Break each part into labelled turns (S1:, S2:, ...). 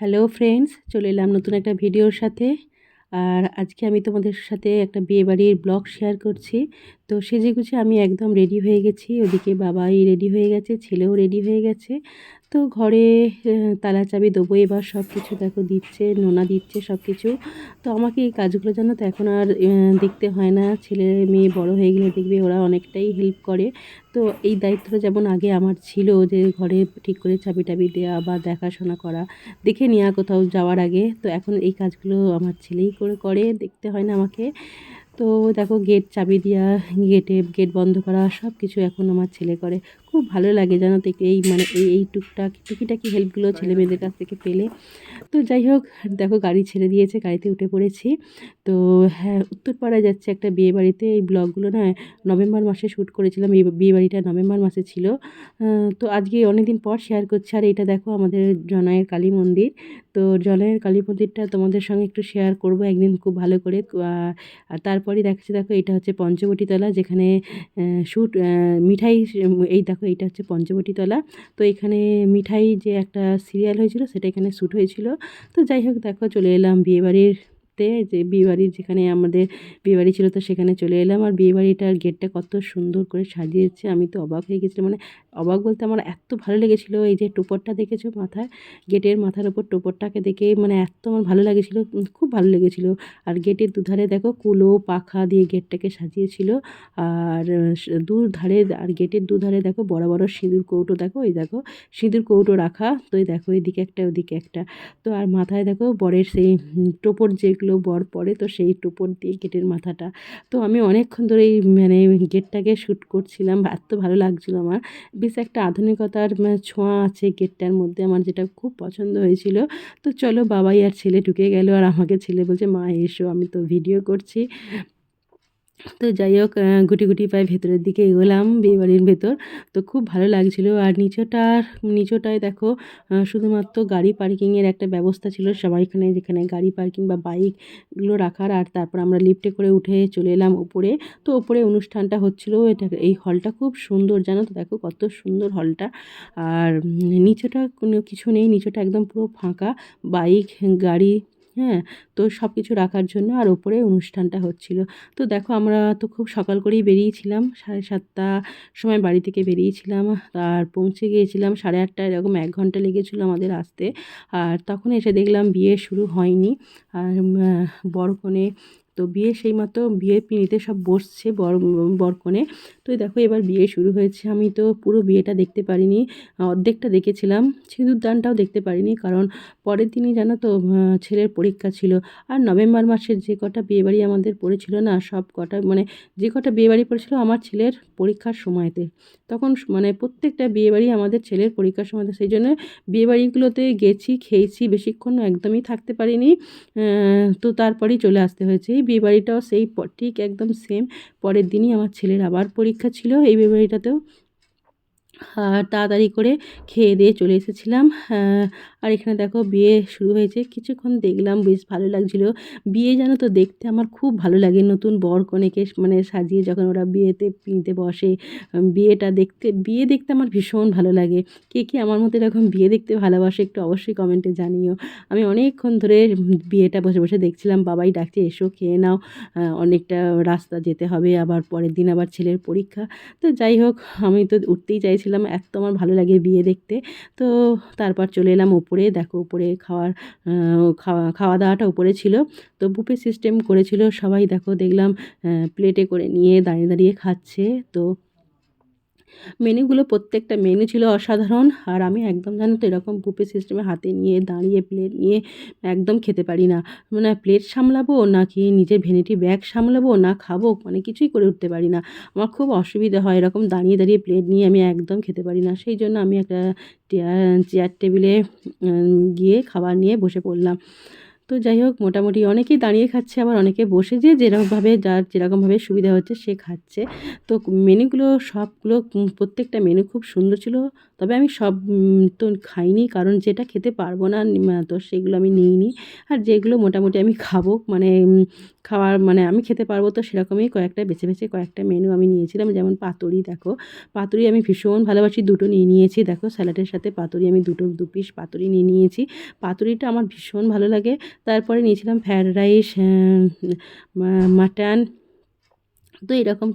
S1: Hello friends চলে এলাম নতুন একটা ভিডিওর সাথে। আর আজকে আমি তোমাদের সাথে একটা বিয়েবাড়ির ব্লগ শেয়ার করছি। তো সেজে গুছে আমি একদম রেডি হয়ে গেছি। ওদিকে বাবাই রেডি হয়ে গেছে, ছেলেও রেডি হয়ে গেছে। তো ঘরে তালা চাবি দেবো, এবার সব কিছু দেখো দিচ্ছে, নোনা দিচ্ছে সব কিছু তো আমাকে এই কাজগুলো জানো তো এখন আর দেখতে হয় না। ছেলে মেয়ে বড় হয়ে গেলে দেখবে ওরা অনেকটাই হেল্প করে। তো এই দায়িত্বটা যেমন আগে আমার ছিল যে ঘরে ঠিক করে চাবি টাবি দেওয়া বা দেখাশোনা করা, দেখে নেওয়া কোথাও যাওয়ার আগে। তো এখন এই কাজগুলো আমার ছেলেই করে করে, দেখতে হয় না আমাকে। তো দেখো গেট চাবি দেওয়া গেটে গেট বন্ধ করা সব কিছু এখন আমার ছেলে করে। খুব ভালো লাগে জানো তো এই মানে এই এই টুকটাক টুকিটাকি হেল্পগুলো ছেলে মেয়েদের কাছ থেকে পেলে। তো যাই হোক দেখো গাড়ি ছেড়ে দিয়েছে গাড়িতে উঠে পড়েছি। তো হ্যাঁ উত্তরপাড়ায় যাচ্ছে একটা বিয়ে বাড়িতে। এই ব্লগগুলো না নভেম্বর মাসে শ্যুট করেছিলাম এই বিয়ে বাড়িটা নভেম্বর মাসে ছিল। তো আজকে অনেক দিন পর শেয়ার করছি। আর এটা দেখো আমাদের জনায়ের কালী মন্দির। তো জনায়ের কালী মন্দিরটা তোমাদের সঙ্গে একটু শেয়ার করব একদিন খুব ভালো করে। আর তারপরে দেখাচ্ছি দেখো এটা হচ্ছে পঞ্চবটী তলা যেখানে শ্যুট মিঠাই এই দেখো এটা হচ্ছে পঞ্চবটি তলা। তো এখানে মিঠাই যে একটা সিরিয়াল হয়েছিল সেটা এখানে শ্যুট হয়েছিল। তো যাই হোক দেখো চলে এলাম বিয়েবাড়িতে। যে বিয়েবাড়ির যেখানে আমাদের বিয়েবাড়ি ছিল তো সেখানে চলে এলাম। আর বিয়েবাড়িটার গেটটা কত সুন্দর করে সাজিয়েছে। আমি তো অবাক হয়ে গেছিলাম। মানে অবাক বলতে আমার এত ভালো লেগেছিল এই যে টোপরটা দেখেছ মাথায় গেটের মাথার ওপর টোপরটাকে দেখে মানে এত আমার ভালো লেগেছিলো খুব ভালো লেগেছিলো। আর গেটের দুধারে দেখো কুলো পাখা দিয়ে গেটটাকে সাজিয়েছিল। আর আহ, স- দু ধারে আর গেটের দুধারে দেখো বড় বড় সিঁদুর কৌটো দেখো এই দেখো সিঁদুর কৌটো রাখা তো এই দেখো এদিকে একটা ওদিকে একটা। তো আর মাথায় দেখো বরের সেই টোপর যেগুলো বর পরে তো সেই টোপর দিয়ে গেটের মাথাটা। তো আমি অনেকক্ষণ ধরে এই মানে গেটটাকে শ্যুট করছিলাম এত ভালো লাগছিল আমার। বেশ একটা আধুনিকতার ছোঁয়া আছে গেটটার মধ্যে। আমার যেটা খুব পছন্দ হয়েছিল। তো চলো বাবাই আর ছেলে ঢুকে গেল আর আমাকে ছেলে বলছে, মা, এসো, আমি তো ভিডিও করছি। তো যাই হোক গুটি গুটি পায়ে ভেতরের দিকে এগোলাম বিয়েবাড়ির ভেতর। তো খুব ভালো লাগছিল। আর নিচটার, নিচটায় দেখো শুধুমাত্র গাড়ি পার্কিংয়ের একটা ব্যবস্থা ছিল সবাইখানে, যেখানে গাড়ি পার্কিং বা বাইকগুলো রাখার। আর তারপর আমরা লিফটে করে উঠে চলে এলাম উপরে তো উপরে অনুষ্ঠানটা হচ্ছিল, এটা, এই হলটা খুব সুন্দর, জানো তো? দেখো কত সুন্দর হলটা আর নিচেটা কোনো কিছু নেই, নিচেটা একদম পুরো ফাঁকা। বাইক গাড়ি হ্যাঁ তো সব কিছু রাখার জন্য আর ওপরে অনুষ্ঠানটা হচ্ছিল। তো দেখো আমরা তো খুব সকাল করেই বেরিয়েছিলাম, সাড়ে সাতটা সময় বাড়ি থেকে বেরিয়েছিলাম, আর পৌঁছে গিয়েছিলাম সাড়ে আটটা এরকম এক ঘণ্টা লেগেছিলো আমাদের আসতে। আর তখন এসে দেখলাম বিয়ে শুরু হয়নি। আর বড় কনে তো বিয়ে সেই মাত্র বিয়ে পিঁড়িতে সব বসছে বর, বরকনে। তো দেখো এবার বিয়ে শুরু হয়েছে। আমি তো পুরো বিয়েটা দেখতে পারিনি, অর্ধেকটা দেখেছিলাম, সিঁদুর দানটাও দেখতে পারিনি কারণ পরের দিনই জানো তো ছেলের পরীক্ষা ছিল। আর নভেম্বর মাসের যে কটা বিয়েবাড়ি আমাদের পড়েছিল না, সব কটা মানে যে কটা বিয়েবাড়ি পড়েছিল আমার ছেলের পরীক্ষার সময়তে। তখন মানে প্রত্যেকটা বিয়েবাড়ি আমাদের ছেলের পরীক্ষার সময়তে। সেই জন্য বিয়েবাড়িগুলোতে গেছি, খেয়েছি, বেশিক্ষণ একদমই থাকতে পারিনি তো তারপরেই চলে আসতে হয়েছে। এই বিয়েবাড়িটাও সেই ঠিক একদম সেম পরের দিনই আমার ছেলের আবার পরীক্ষা ছিল এই বিয়েবাড়িটাতেও। তাড়াতাড়ি করে খেয়ে দিয়ে চলে এসেছিলাম। আর এখানে দেখো বিয়ে শুরু হয়েছে। কিছুক্ষণ দেখলাম বেশ ভালো লাগছিল। বিয়ে জানো তো দেখতে আমার খুব ভালো লাগে নতুন বর কনেকে মানে সাজিয়ে যখন ওরা বিয়েতে পিঁড়িতে বসে। বিয়েটা দেখতে, বিয়ে দেখতে আমার ভীষণ ভালো লাগে। কে কে আমার মতো এরকম বিয়ে দেখতে ভালোবাসে একটু অবশ্যই কমেন্টে জানিও। আমি অনেকক্ষণ ধরে বিয়েটা বসে বসে দেখছিলাম, বাবাই ডাকছে, এসো, খেয়ে নাও। অনেকটা রাস্তা যেতে হবে, আবার পরের দিন আবার ছেলের পরীক্ষা। তো যাই হোক, আমি তো উঠতেই চাইছিলাম, এত আমার ভালো লাগে বিয়ে দেখতে। তো তারপর চলে এলাম উপরে, দেখো উপরে খাওয়ার খাওয়া খাওয়া দাওয়াটা উপরে ছিল। তো বুফে সিস্টেম করেছিল, সবাই দেখো দেখলাম প্লেটে করে নিয়ে দাঁড়িয়ে দাঁড়িয়ে খাচ্ছে। তো মেনুগুলো প্রত্যেকটা মেনু ছিল অসাধারণ, আর আমি একদম জানো তো এরকম বুফে সিস্টেমে হাতে নিয়ে দাঁড়িয়ে প্লেট নিয়ে একদম খেতে পারি না। মানে প্লেট সামলাবো নাকি নিজের ভেনিটি ব্যাগ সামলাবো না খাব মানে কিছুই করে উঠতে পারি না। আমার খুব অসুবিধা হয় এরকম দাঁড়িয়ে দাঁড়িয়ে প্লেট নিয়ে আমি একদম খেতে পারি না। সেই জন্য আমি একটা চেয়ার টেবিলে গিয়ে খাবার নিয়ে বসে পড়লাম। তো যাই হোক, মোটামুটি অনেকেই দাঁড়িয়ে খাচ্ছে, আবার অনেকে বসে যে যেরকমভাবে যার যেরকমভাবে সুবিধা হচ্ছে সে খাচ্ছে। তো মেনুগুলো, সবগুলো প্রত্যেকটা মেনু খুব সুন্দর ছিল। তবে আমি সব তো খাইনি, কারণ যেটা খেতে পারব না তো সেগুলো আমি নিইনি। আর যেগুলো মোটামুটি আমি খাব মানে খাওয়ার মানে আমি খেতে পারব তো সেরকমই কয়েকটা, বেছে বেছে কয়েকটা মেনু আমি নিয়েছিলাম। যেমন পাতুরি, দেখো। পাতুরি আমি ভীষণ ভালোবাসি, দুটো নিয়ে নিয়েছি, দেখো। স্যালাডের সাথে পাতুরি আমি দুটো, দু পিস পাতুরি নিয়ে নিয়েছি। পাতুরিটা আমার ভীষণ ভালো লাগে। তারপরে নিয়েছিলাম ফ্রায়েড রাইস মাটন। তো এরকম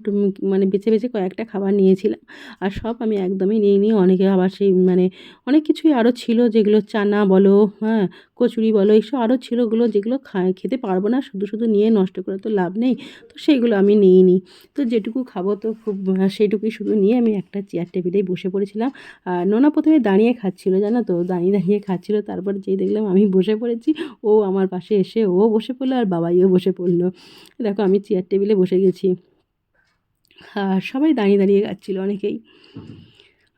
S1: মানে বেছে বেছে কয়েকটা খাবার নিয়েছিলাম। আর সব আমি একদমই নিয়ে নিই অনেকে আবার সেই মানে অনেক কিছুই আরও ছিল যেগুলো চানা বলো হ্যাঁ কচুরি বলো, এইসব আরও ছিল ওগুলো যেগুলো খায়, খেতে পারব না, শুধু শুধু নিয়ে নষ্ট করে তো লাভ নেই। তো সেইগুলো আমি নিই। নি তো যেটুকু খাব তো খুব সেইটুকুই শুধু নিয়ে আমি একটা চেয়ার টেবিলেই বসে পড়েছিলাম। আর নোনা প্রথমে দাঁড়িয়ে খাচ্ছিলো, জানো তো? দাঁড়িয়ে দাঁড়িয়ে খাচ্ছিলো, তারপর যেই দেখলাম আমি বসে পড়েছি, ও আমার পাশে এসে ও বসে পড়ল আর বাবাইও বসে পড়ল। দেখো আমি চেয়ার টেবিলে বসে গেছি। আর সবাই দাঁড়িয়ে দাঁড়িয়ে খাচ্ছিলো অনেকেই।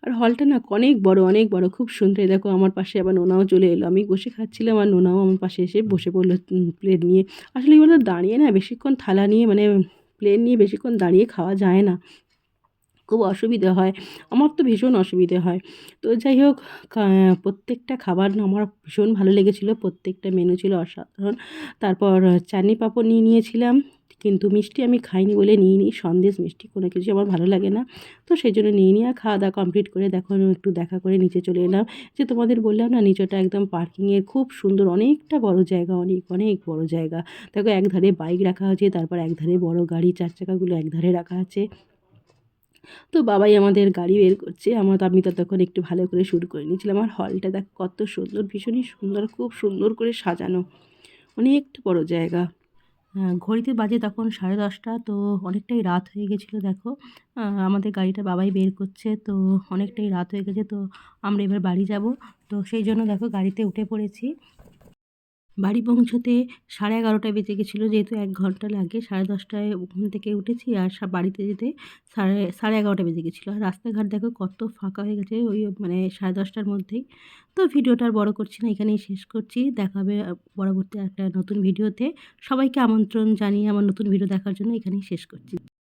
S1: আর হলটা না অনেক বড় অনেক বড়, খুব সুন্দর। দেখো আমার পাশে আবার নোনাও চলে এলো। আমি বসে খাচ্ছিলাম আর নোনাও আমার পাশে এসে বসে পড়ল প্লেট নিয়ে। আসলে এগুলো দাঁড়িয়ে না বেশিক্ষণ থালা নিয়ে মানে প্লেট নিয়ে বেশিক্ষণ দাঁড়িয়ে খাওয়া যায় না। খুব অসুবিধে হয়। আমার তো ভীষণ অসুবিধে হয়। তো যাই হোক প্রত্যেকটা খাবার আমার ভীষণ ভালো লেগেছিলো। প্রত্যেকটা মেনু ছিল অসাধারণ। তারপর চাটনি পাঁপড় নিয়ে নিয়েছিলাম। কিন্তু মিষ্টি আমি খাইনি বলে নিয়ে নিই সন্দেশ মিষ্টি, কোনো কিছু আমার ভালো লাগে না। তো সেই জন্য নিয়ে নিয়ে আর খাওয়া দাওয়া কমপ্লিট করে দেখো একটু দেখা করে নিচে চলে এলাম। যে তোমাদের বললাম না, নিচেটা একদম পার্কিংয়ের খুব সুন্দর, অনেকটা বড় জায়গা, অনেক অনেক বড় জায়গা। দেখো এক ধারে বাইক রাখা আছে তারপর এক ধারে বড় গাড়ি, চার চাকাগুলো একধারে রাখা আছে। তো বাবাই আমাদের গাড়ি বের করছে, আমার আমি তো তখন একটু ভালো করে শুরু করে নিয়েছিলাম। আর হলটা দেখ কত সুন্দর, ভীষণই সুন্দর, খুব সুন্দর করে সাজানো। অনেকটা বড় জায়গা। ঘড়িতে বাজে তখন সাড়ে দশটা, তো অনেকটাই রাত হয়ে গেছিল দেখো। আমাদের গাড়িটা বাবাই বের করছে, তো অনেকটাই রাত হয়ে গেছে, তো আমরা এবার বাড়ি যাব। তো সেই জন্য দেখো গাড়িতে উঠে পড়েছি। বাড়ি পৌঁছতে সাড়ে এগারোটায় বেজে গেছিল, যেহেতু এক ঘণ্টা লাগে। সাড়ে দশটায় ওখান থেকে উঠেছি আর বাড়িতে যেতে সাড়ে সাড়ে এগারোটা বেজে গেছিল। আর রাস্তাঘাট দেখো কত ফাঁকা হয়ে গেছে ওই মানে সাড়ে দশটার মধ্যেই। তো ভিডিওটা আর বড়ো করছি না, এখানেই শেষ করছি। দেখা হবে পরবর্তী একটা নতুন ভিডিওতে। সবাইকে আমন্ত্রণ জানিয়ে আমার নতুন ভিডিও দেখার জন্য এখানেই শেষ করছি।